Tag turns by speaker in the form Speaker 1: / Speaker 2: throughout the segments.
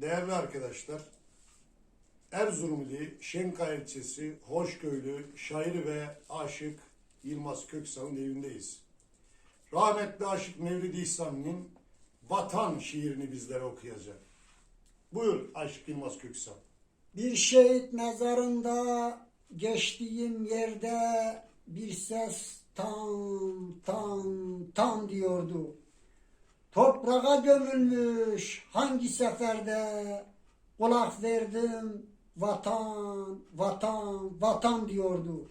Speaker 1: Değerli arkadaşlar, Erzurumlu Şenka ilçesi Hoşköylü şair ve aşık Yılmaz Köksal'ın evindeyiz. Rahmetli Aşık Mevlid İhsan'ın Vatan şiirini bizlere okuyacak. Buyur Aşık Yılmaz Köksal.
Speaker 2: Bir şehit mezarında geçtiğim yerde bir ses tam tam tam diyordu. Toprağa gömülmüş hangi seferde kulak verdim vatan vatan vatan diyordu.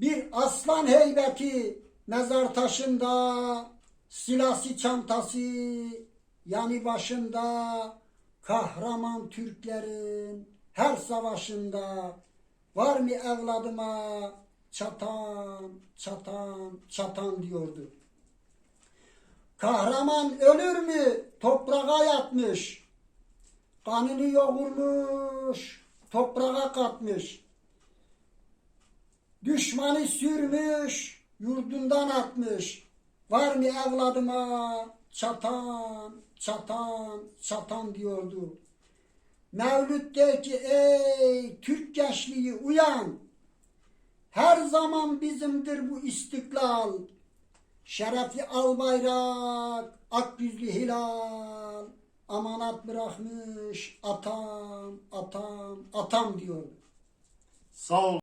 Speaker 2: Bir aslan heybeti mezar taşında silahsı çantası yanı başında kahraman Türklerin her savaşında var mı evladıma çatan çatan çatan diyordu. Kahraman ölür mü toprağa yatmış kanını yoğurmuş toprağa katmış Düşmanı sürmüş, yurdundan atmış. Var mı evladıma çatan, çatan, çatan diyordu. Mevlüt der ki ey Türk gençliği uyan. Her zaman bizimdir bu istiklal. Şerefli al bayrak, ak yüzlü hilal. Amanat bırakmış atam, atam, atam diyordu.
Speaker 1: Sağ ol.